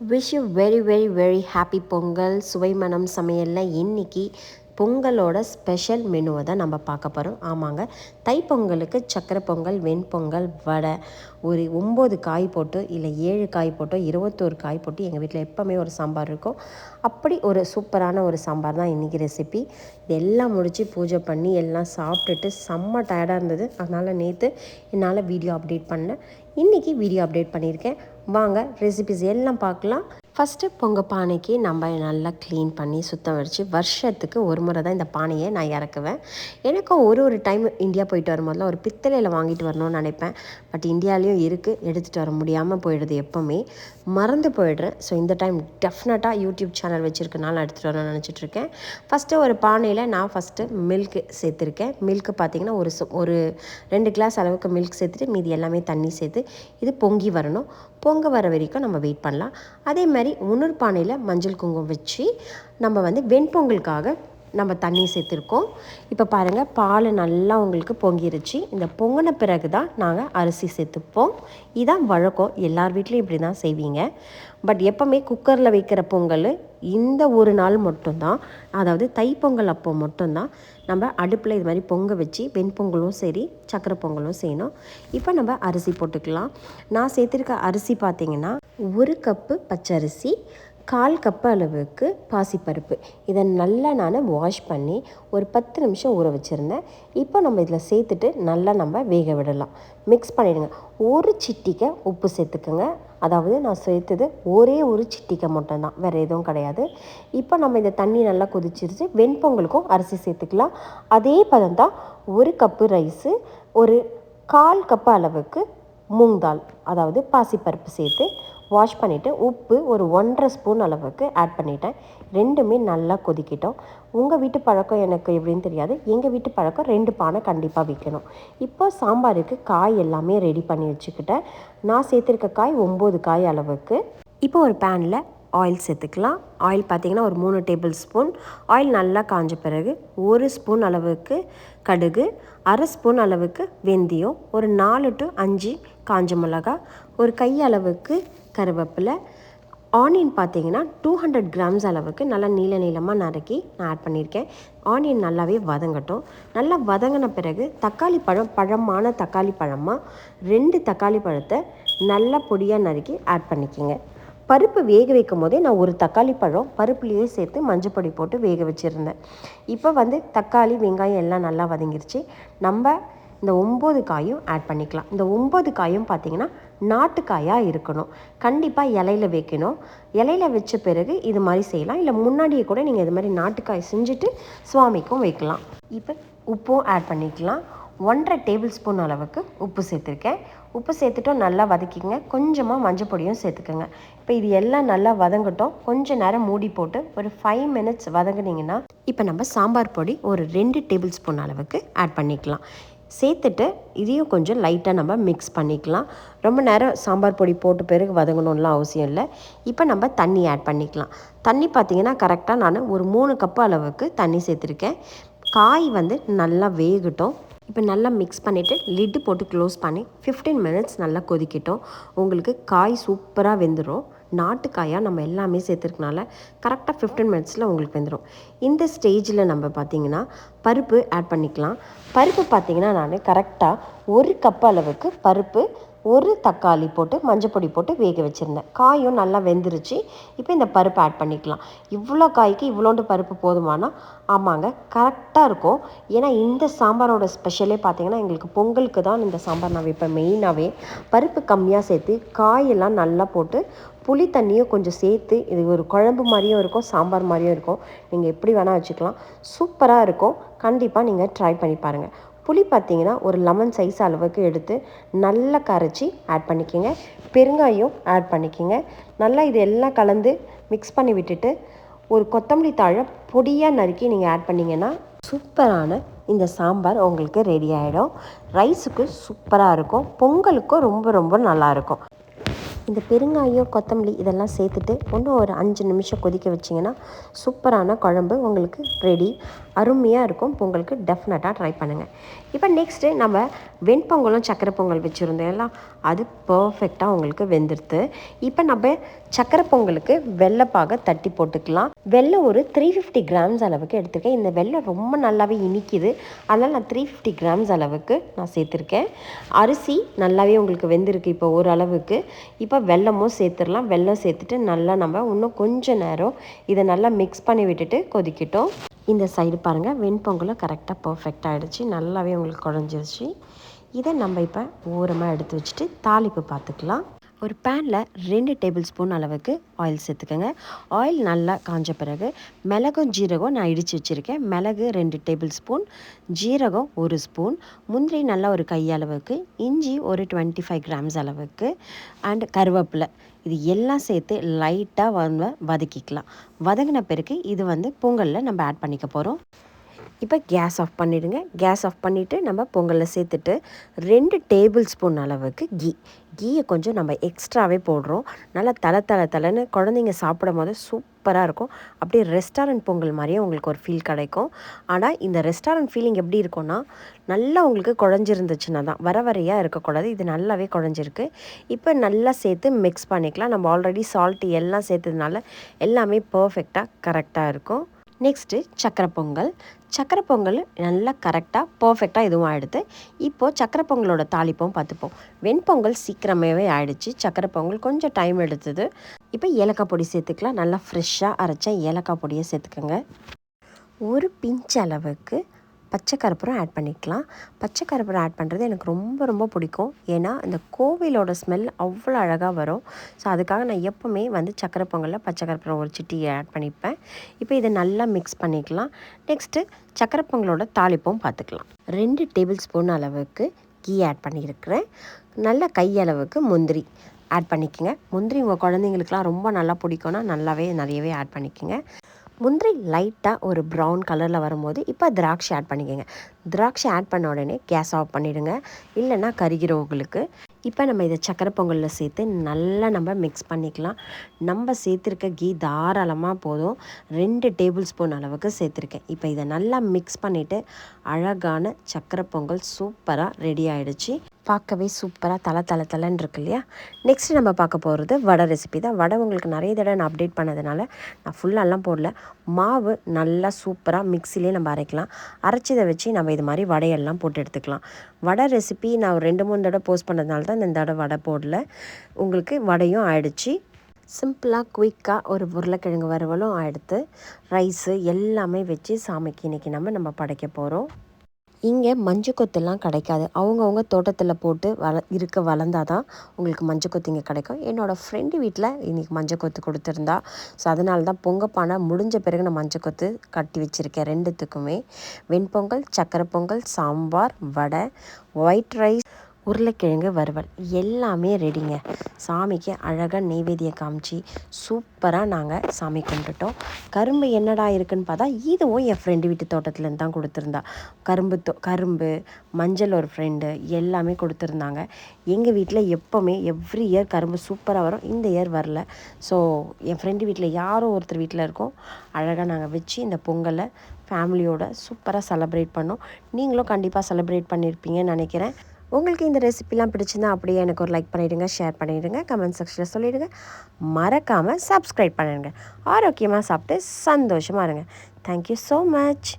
Wish you very very very happy Pongal சுவை மனம் சமையலில் இன்னைக்கு பொங்கலோட ஸ்பெஷல் மெனுவை தான் நம்ம பார்க்க போகிறோம் ஆமாங்க. தைப்பொங்கலுக்கு சக்கரை பொங்கல் வெண்பொங்கல் வடை ஒரு ஒம்பது காய் போட்டு இல்லை ஏழு காய் போட்டோ இருபத்தோரு காய் போட்டு எங்கள் வீட்டில் எப்போவுமே ஒரு சாம்பார் இருக்கும். அப்படி ஒரு சூப்பரான ஒரு சாம்பார் தான் இன்றைக்கி ரெசிபி இதெல்லாம் முடித்து பூஜை பண்ணி எல்லாம் சாப்பிட்டுட்டு செம்ம டயர்டாக இருந்தது. அதனால் நேற்று என்னால் வீடியோ அப்டேட் பண்ணேன் இன்றைக்கி வீடியோ அப்டேட் பண்ணியிருக்கேன். வாங்க ரெசிபிஸ் எல்லாம் பார்க்கலாம். ஃபஸ்ட்டு பொங்க பானைக்கு நம்ம நல்லா க்ளீன் பண்ணி சுத்தம் வச்சு வருஷத்துக்கு ஒரு முறை தான் இந்த பானையை நான் இறக்குவேன். எனக்கும் ஒரு ஒரு டைம் இந்தியா போயிட்டு வரும்போதெல்லாம் ஒரு பித்தளையில் வாங்கிட்டு வரணும்னு நினைப்பேன். பட் இந்தியாலேயும் இருக்குது எடுத்துகிட்டு வர முடியாமல் போயிடுது எப்போவுமே. மறந்து போயிடுறேன். ஸோ இந்த டைம் டெஃபினட்டாக யூடியூப் சேனல் வச்சுருக்கனால எடுத்துகிட்டு வரணும்னு நினச்சிட்ருக்கேன் ஃபஸ்ட்டு ஒரு பானையில் நான் ஃபஸ்ட்டு மில்க்கு சேர்த்துருக்கேன். மில்க்கு பார்த்திங்கன்னா ஒரு சு- ஒரு ரெண்டு கிளாஸ் அளவுக்கு மில்க் சேர்த்துட்டு மீதி எல்லாமே தண்ணி சேர்த்து இது பொங்கி வரணும். பொங்க வர வரைக்கும் நம்ம வெயிட் பண்ணலாம். அதே மாதிரி இன்னொரு பானையில் மஞ்சள் குங்குமம் வச்சு நம்ம வந்து வெண்பொங்கலுக்காக நம்ம தண்ணி சேர்த்துருக்கோம். இப்போ பாருங்கள் பால் நல்லா உங்களுக்கு பொங்கிருச்சு. இந்த பொங்கின பிறகு தான் நாங்கள் அரிசி சேர்த்துப்போம். இதான் வழக்கம். எல்லார் வீட்லேயும் இப்படி தான் செய்வீங்க. பட் எப்போவுமே குக்கரில் வைக்கிற பொங்கல் இந்த ஒரு நாள் மட்டும்தான். அதாவது தைப்பொங்கல் அப்போ மட்டும்தான். நம்ம அடுப்பில் இது மாதிரி பொங்க வச்சு வெண்பொங்கலும் சரி சக்கரை பொங்கலும் செய்யணும். இப்போ நம்ம அரிசி போட்டுக்கலாம். நான் சேர்த்துருக்க அரிசி பார்த்திங்கன்னா ஒரு கப்பு பச்சரிசி கால் கப்பு அளவுக்கு பாசிப்பருப்பு. இதை நல்லா நான் வாஷ் பண்ணி ஒரு பத்து நிமிஷம் ஊற வச்சுருந்தேன். இப்போ நம்ம இதில் சேர்த்துட்டு நல்லா நம்ம வேக விடலாம். மிக்ஸ் பண்ணிவிடுங்க ஒரு சிட்டிக்கை உப்பு சேர்த்துக்குங்க. அதாவது நான் சேர்த்தது ஒரே ஒரு சிட்டிக்கை மட்டும்தான். வேறு எதுவும் கிடையாது. இப்போ நம்ம இந்த தண்ணி நல்லா கொதிச்சிருச்சு. வெண்பொங்கலுக்கும் அரிசி சேர்த்துக்கலாம். அதே பதம் தான் ஒரு கப்பு ரைஸு ஒரு கால் கப்பு அளவுக்கு மூங் தால் அதாவது பாசிப்பருப்பு சேர்த்து வாஷ் பண்ணிவிட்டு உப்பு ஒரு ஒன்றரை ஸ்பூன் அளவுக்கு ஆட் பண்ணிட்டேன். ரெண்டுமே நல்லா கொதிக்கிட்டோம். உங்கள் வீட்டு பழக்கம் எனக்கு எப்படின்னு தெரியாது. எங்கள் வீட்டு பழக்கம் ரெண்டு பானை கண்டிப்பாக வைக்கணும். இப்போ சாம்பாருக்கு காய் எல்லாமே ரெடி பண்ணி வச்சுக்கிட்டேன். நான் சேர்த்துருக்க காய் ஒம்பது காய் அளவுக்கு. இப்போ ஒரு பேனில் ஆயில் சேர்த்துக்கலாம். ஆயில் பார்த்திங்கன்னா ஒரு மூணு டேபிள் ஸ்பூன் ஆயில் நல்லா காஞ்ச பிறகு ஒரு ஸ்பூன் அளவுக்கு கடுகு அரை ஸ்பூன் அளவுக்கு வெந்தயம் ஒரு நாலு டு அஞ்சு காஞ்ச மிளகா ஒரு கை அளவுக்கு கருவேப்பிலை. ஆனியன் பார்த்தீங்கன்னா டூ ஹண்ட்ரட் கிராம்ஸ் அளவுக்கு நல்லா நீள நீளமாக நறுக்கி நான் ஆட் பண்ணியிருக்கேன். ஆனியன் நல்லாவே வதங்கட்டும். நல்லா வதங்கின பிறகு தக்காளி பழம் பழமான தக்காளி பழமாக ரெண்டு தக்காளி பழத்தை நல்லா பொடியாக நறுக்கி ஆட் பண்ணிக்கோங்க. பருப்பு வேக வைக்கும் போதே நான் ஒரு தக்காளி பழம் பருப்புலேயே சேர்த்து மஞ்சப்பொடி போட்டு வேக வச்சுருந்தேன். இப்போ வந்து தக்காளி வெங்காயம் எல்லாம் நல்லா வதங்கிருச்சு. நம்ம இந்த ஒம்பது காயும் ஆட் பண்ணிக்கலாம். இந்த ஒம்பது காயும் பார்த்திங்கன்னா நாட்டுக்காயாக இருக்கணும். கண்டிப்பாக இலையில வைக்கணும். இலையில வச்ச பிறகு இது மாதிரி செய்யலாம். இல்லை முன்னாடியே கூட நீங்கள் இது மாதிரி நாட்டுக்காய் செஞ்சுட்டு சுவாமிக்கும் வைக்கலாம். இப்போ உப்பும் ஆட் பண்ணிக்கலாம். ஒன்றரை டேபிள் ஸ்பூன் அளவுக்கு உப்பு சேர்த்துருக்கேன். உப்பு சேர்த்துட்டும் நல்லா வதக்கிங்க கொஞ்சமாக மஞ்சள் பொடியும் சேர்த்துக்கோங்க. இப்போ இது எல்லாம் நல்லா வதங்கட்டும். கொஞ்சம் நேரம் மூடி போட்டு ஒரு ஃபைவ் மினிட்ஸ் வதங்கினீங்கன்னா இப்போ நம்ம சாம்பார் பொடி ஒரு ரெண்டு டேபிள் ஸ்பூன் அளவுக்கு ஆட் பண்ணிக்கலாம். சேர்த்துட்டு இதையும் கொஞ்சம் லைட்டாக நம்ம மிக்ஸ் பண்ணிக்கலாம். ரொம்ப நேரம் சாம்பார் பொடி போட்டு பிறகு வதங்கணும்லாம் அவசியம் இல்லை. இப்போ நம்ம தண்ணி ஆட் பண்ணிக்கலாம். தண்ணி பார்த்தீங்கன்னா கரெக்டாக நான் ஒரு மூணு கப்பு அளவுக்கு தண்ணி சேர்த்துருக்கேன். காய் வந்து நல்லா வேகட்டும். இப்போ நல்லா மிக்ஸ் பண்ணிவிட்டு லிட்டு போட்டு க்ளோஸ் பண்ணி 15 மினிட்ஸ் நல்லா கொதிக்கட்டும். உங்களுக்கு காய் சூப்பராக வெந்துடும் நாட்டுக்காயாக நம்ம எல்லாமே சேர்த்துருக்கனால கரெக்டாக 15 மினிட்ஸில் உங்களுக்கு வந்துடும் இந்த ஸ்டேஜில் நம்ம பார்த்திங்கன்னா பருப்பு ஆட் பண்ணிக்கலாம். பருப்பு பார்த்தீங்கன்னா நான் கரெக்டாக ஒரு கப் அளவுக்கு பருப்பு ஒரு தக்காளி போட்டு மஞ்சப்பொடி போட்டு வேக வச்சுருந்தேன். காயும் நல்லா வெந்துருச்சு. இப்போ இந்த பருப்பு ஆட் பண்ணிக்கலாம். இவ்வளோ காய்க்கு இவ்வளோண்டு பருப்பு போதுமானா? ஆமாங்க கரெக்டாக இருக்கும். ஏன்னா இந்த சாம்பாரோட ஸ்பெஷலே பார்த்தீங்கன்னா எங்களுக்கு பொங்கலுக்கு தான் இந்த சாம்பார் நான் வைப்பேன் மெயினாகவே பருப்பு கம்மியாக சேர்த்து காயெல்லாம் நல்லா போட்டு புளி தண்ணியும் கொஞ்சம் சேர்த்து இது ஒரு குழம்பு மாதிரியும் இருக்கும் சாம்பார் மாதிரியும் இருக்கும். நீங்கள் எப்படி வேணால் வச்சுக்கலாம். சூப்பராக இருக்கும். கண்டிப்பாக நீங்கள் ட்ரை பண்ணி பாருங்கள் புளி பார்த்தீங்கன்னா ஒரு லெமன் சைஸ் அளவுக்கு எடுத்து நல்லா கரைச்சி ஆட் பண்ணிக்கோங்க. பெருங்காயம் ஆட் பண்ணிக்கோங்க. நல்லா இது எல்லாம் கலந்து மிக்ஸ் பண்ணி விட்டுட்டு ஒரு கொத்தமல்லி தாழை பொடியாக நறுக்கி நீங்கள் ஆட் பண்ணிங்கன்னா சூப்பரான இந்த சாம்பார் உங்களுக்கு ரெடி ஆகிடும் ரைஸுக்கு சூப்பராக இருக்கும். பொங்கலுக்கும் ரொம்ப ரொம்ப நல்லாயிருக்கும் இந்த பெருங்காயம் கொத்தமல்லி இதெல்லாம் சேர்த்துட்டு இன்னும் ஒரு அஞ்சு நிமிஷம் கொதிக்க வச்சிங்கன்னா சூப்பரான குழம்பு உங்களுக்கு ரெடி அருமையாக இருக்கும். பொங்கலுக்கு டெஃபினட்டாக ட்ரை பண்ணுங்கள் இப்போ நெக்ஸ்ட்டு நம்ம வெண்பொங்கலும் சக்கரை பொங்கல் வச்சுருந்தோம் எல்லாம் அது பர்ஃபெக்டாக உங்களுக்கு வெந்துடுது இப்போ நம்ம சக்கரை பொங்கலுக்கு வெள்ளைப்பாக தட்டி போட்டுக்கலாம். வெள்ளை ஒரு த்ரீ ஃபிஃப்டி கிராம்ஸ் அளவுக்கு எடுத்திருக்கேன். இந்த வெள்ளை ரொம்ப நல்லாவே இனிக்குது. அதனால் நான் த்ரீ ஃபிஃப்டி கிராம்ஸ் அளவுக்கு நான் சேர்த்துருக்கேன். அரிசி நல்லாவே உங்களுக்கு வெந்திருக்கு இப்போ ஓரளவுக்கு. இப்போ வெல்லமும் சேர்த்துடலாம் வெல்லம் சேர்த்துட்டு நல்லா நம்ம இன்னும் கொஞ்சம் நேரம் இதை நல்லா மிக்ஸ் பண்ணி விட்டுட்டு கொதிக்கட்டும். இந்த சைடு பாருங்கள் வெண்பொங்கலும் கரெக்டாக பர்ஃபெக்ட் ஆகிடுச்சு நல்லாவே உங்களுக்கு குழஞ்சிருச்சு. இதை நம்ம இப்போ ஓரமாக எடுத்து வச்சுட்டு தாளிப்பு பார்த்துக்கலாம். ஒரு பேனில் ரெண்டு டேபிள் ஸ்பூன் அளவுக்கு ஆயில் சேர்த்துக்கோங்க. ஆயில் நல்லா காஞ்ச பிறகு மிளகும் ஜீரகம் நான் இடித்து வச்சுருக்கேன். மிளகு ரெண்டு டேபிள் ஸ்பூன் ஜீரகம் ஒரு ஸ்பூன் முந்திரி நல்லா ஒரு கையளவுக்கு இஞ்சி ஒரு டுவெண்ட்டி ஃபைவ் கிராம்ஸ் அளவுக்கு அண்ட் கருவேப்பிலை. இது எல்லாம் சேர்த்து லைட்டாக வந்து வதக்கிக்கலாம். வதங்கின பிறகு இது வந்து பொங்கலில் நம்ம ஆட் பண்ணிக்க போகிறோம் இப்போ கேஸ் ஆஃப் பண்ணிவிடுங்க கேஸ் ஆஃப் பண்ணிவிட்டு நம்ம பொங்கலில் சேர்த்துட்டு ரெண்டு டேபிள் ஸ்பூன் அளவுக்கு கீ. கீயை கொஞ்சம் நம்ம எக்ஸ்ட்ராவே போடுறோம். நல்லா தலை தலை தலைன்னு குழந்தைங்க சாப்பிடும் போது சூப்பராக இருக்கும். அப்படியே ரெஸ்டாரண்ட் பொங்கல் மாதிரியே உங்களுக்கு ஒரு ஃபீல் கிடைக்கும். ஆனால் இந்த ரெஸ்டாரண்ட் ஃபீலிங் எப்படி இருக்கும்னா நல்லா உங்களுக்கு குழஞ்சிருந்துச்சுன்னா தான். வர வரையாக இருக்கக்கூடாது. இது நல்லாவே குழஞ்சிருக்கு. இப்போ நல்லா சேர்த்து மிக்ஸ் பண்ணிக்கலாம். நம்ம ஆல்ரெடி சால்ட்டு எல்லாம் சேர்த்ததுனால எல்லாமே பர்ஃபெக்டாக கரெக்டாக இருக்கும். நெக்ஸ்ட்டு சக்கரை பொங்கல். சக்கரை பொங்கல் நல்லா கரெக்டாக பர்ஃபெக்டாக இதுவும் ஆகிடுது இப்போது சக்கரை பொங்கலோட தாளிப்பும் பார்த்துப்போம். வெண்பொங்கல் சீக்கிரமாகவே ஆயிடுச்சு. சக்கரை பொங்கல் கொஞ்சம் டைம் எடுத்தது. இப்போ ஏலக்காய் பொடி சேர்த்துக்கலாம். நல்லா ஃப்ரெஷ்ஷாக அரைச்ச ஏலக்காய் பொடியை சேர்த்துக்கோங்க. ஒரு பிஞ்ச் அளவுக்கு பச்சை கருப்பூரம் ஆட் பண்ணிக்கலாம். பச்சை கருப்பூரம் ஆட் பண்ணுறது எனக்கு ரொம்ப ரொம்ப பிடிக்கும். ஏன்னா இந்த கோவிலோட ஸ்மெல் அவ்வளோ அழகாக வரும். ஸோ அதுக்காக நான் எப்போவுமே வந்து சக்கரை பொங்கலில் பச்சை கருப்பூரம் ஒரு சிட்டியை ஆட் பண்ணிப்பேன். இப்போ இதை நல்லா மிக்ஸ் பண்ணிக்கலாம். நெக்ஸ்ட்டு சக்கரை பொங்கலோட தாளிப்பும் பார்த்துக்கலாம். ரெண்டு டேபிள் ஸ்பூன் அளவுக்கு கீ ஆட் பண்ணியிருக்கிறேன். நல்ல கையளவுக்கு முந்திரி ஆட் பண்ணிக்கோங்க. முந்திரி உங்கள் குழந்தைங்களுக்குலாம் ரொம்ப நல்லா பிடிக்கும்னா நல்லாவே நிறையவே ஆட் பண்ணிக்கோங்க. முந்திரி லைட்டாக ஒரு ப்ரௌன் கலரில் வரும்போது இப்போ திராட்சை ஆட் பண்ணிக்கோங்க. திராட்சை ஆட் பண்ண உடனே கேஸ் ஆஃப் பண்ணிவிடுங்க இல்லைன்னா கருகிறவங்களுக்கு இப்போ நம்ம இதை சக்கரை பொங்கலில் சேர்த்து நல்லா நம்ம மிக்ஸ் பண்ணிக்கலாம். நம்ம சேர்த்துருக்க கீ தாராளமாக போதும். ரெண்டு டேபிள் ஸ்பூன் அளவுக்கு சேர்த்துருக்கேன். இப்போ இதை நல்லா மிக்ஸ் பண்ணிவிட்டு அழகான சக்கரை பொங்கல் சூப்பராக ரெடி ஆகிடுச்சு பார்க்கவே சூப்பராக தலை தலை தலைன்னு இருக்கு இல்லையா? நெக்ஸ்ட் நம்ம பார்க்க போகிறது வடை ரெசிபி தான். வடை உங்களுக்கு நிறைய தடவை நான் அப்டேட் பண்ணதுனால நான் ஃபுல்லாலாம் போடல. மாவு நல்லா சூப்பராக மிக்சிலே நம்ம அரைக்கலாம். அரைச்சதை வச்சு நம்ம இது மாதிரி வடையெல்லாம் போட்டு எடுத்துக்கலாம். வடை ரெசிபி நான் ஒரு ரெண்டு மூணு தடவை போஸ்ட் பண்ணதுனால தான் இந்த தடவை வடை போடல. உங்களுக்கு வடையும் ஆயிடுச்சு. சிம்பிளாக குயிக்காக ஒரு உருளைக்கிழங்கு வறுவலும் எடுத்து ரைஸு எல்லாமே வச்சு சாமிக்கு இன்றைக்கி நம்ம நம்ம படைக்க போகிறோம் இங்கே மஞ்சக்கொத்துலாம் கொத்தெல்லாம் கிடைக்காது. அவங்கவுங்க தோட்டத்தில் போட்டு வள இருக்க வளர்ந்தால் தான் உங்களுக்கு மஞ்சக்கொத்து இங்கே கிடைக்கும். என்னோடய ஃப்ரெண்டு வீட்டில் இன்றைக்கி மஞ்சக்கொத்து கொடுத்துருந்தா. ஸோ அதனால தான் பொங்கப்பானை முடிஞ்ச பிறகு நான் மஞ்சக்கொத்து கட்டி வச்சுருக்கேன் ரெண்டுத்துக்குமே. வெண்பொங்கல் சக்கரை பொங்கல் சாம்பார் வடை ஒயிட் ரைஸ் உருளைக்கிழங்கு வறுவல் எல்லாமே ரெடிங்க சாமிக்கு அழகாக நெய்வேதியம் காமிச்சு சூப்பராக நாங்கள் சாமி கும்பிட்டுட்டோம். கரும்பு என்னடா இருக்குன்னு பார்த்தா இதுவும் என் ஃப்ரெண்டு வீட்டு தோட்டத்துலேருந்து தான் கொடுத்துருந்தா. கரும்பு தோ கரும்பு மஞ்சள் ஒரு ஃப்ரெண்டு எல்லாமே கொடுத்துருந்தாங்க. எங்கள் வீட்டில் எப்போவுமே எவ்ரி இயர் கரும்பு சூப்பராக வரும். இந்த இயர் வரல. ஸோ என் ஃப்ரெண்டு வீட்டில் யாரோ ஒருத்தர் வீட்டில் இருக்கோம். அழகாக நாங்கள் வச்சு இந்த பொங்கலை ஃபேமிலியோட சூப்பராக செலப்ரேட் பண்ணோம். நீங்களும் கண்டிப்பாக செலப்ரேட் பண்ணியிருப்பீங்கன்னு நினைக்கிறேன். உங்களுக்கு இந்த ரெசிபிலாம் பிடிச்சிருந்தா அப்படியே எனக்கு ஒரு லைக் பண்ணிவிடுங்க ஷேர் பண்ணிவிடுங்க கமெண்ட் செக்ஷனில் சொல்லிவிடுங்க மறக்காமல் சப்ஸ்கிரைப் பண்ணிடுங்க ஆரோக்கியமாக சாப்பிட்டு சந்தோஷமாக இருங்க. Thank you so much